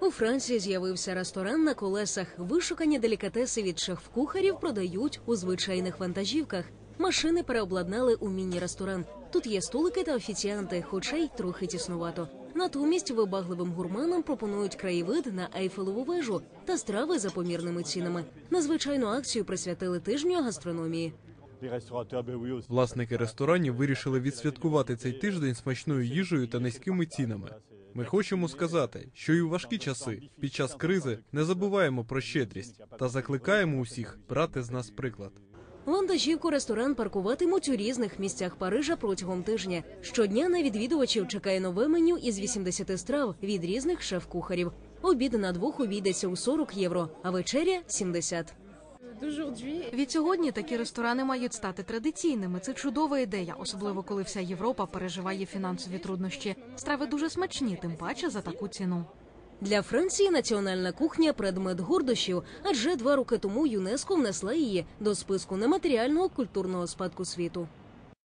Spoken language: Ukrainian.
У Франції з'явився ресторан на колесах. Вишукані делікатеси від шеф-кухарів продають у звичайних вантажівках. Машини переобладнали у міні-ресторан. Тут є столики та офіціанти, хоча й трохи тіснувато. Натомість вибагливим гурманам пропонують краєвид на Ейфелеву вежу та страви за помірними цінами. Надзвичайну акцію присвятили тижню гастрономії. Власники ресторанів вирішили відсвяткувати цей тиждень смачною їжею та низькими цінами. Ми хочемо сказати, що і у важкі часи, під час кризи, не забуваємо про щедрість та закликаємо усіх брати з нас приклад. Вантажівку ресторан паркуватимуть у різних місцях Парижа протягом тижня. Щодня на відвідувачів чекає нове меню із 80 страв від різних шеф-кухарів. Обід на двох обійдеться у 40 євро, а вечеря 70. Відсьогодні такі ресторани мають стати традиційними. Це чудова ідея, особливо коли вся Європа переживає фінансові труднощі. Страви дуже смачні, тим паче за таку ціну. Для Франції національна кухня предмет гордощів, адже два роки тому ЮНЕСКО внесла її до списку нематеріального культурного спадку світу.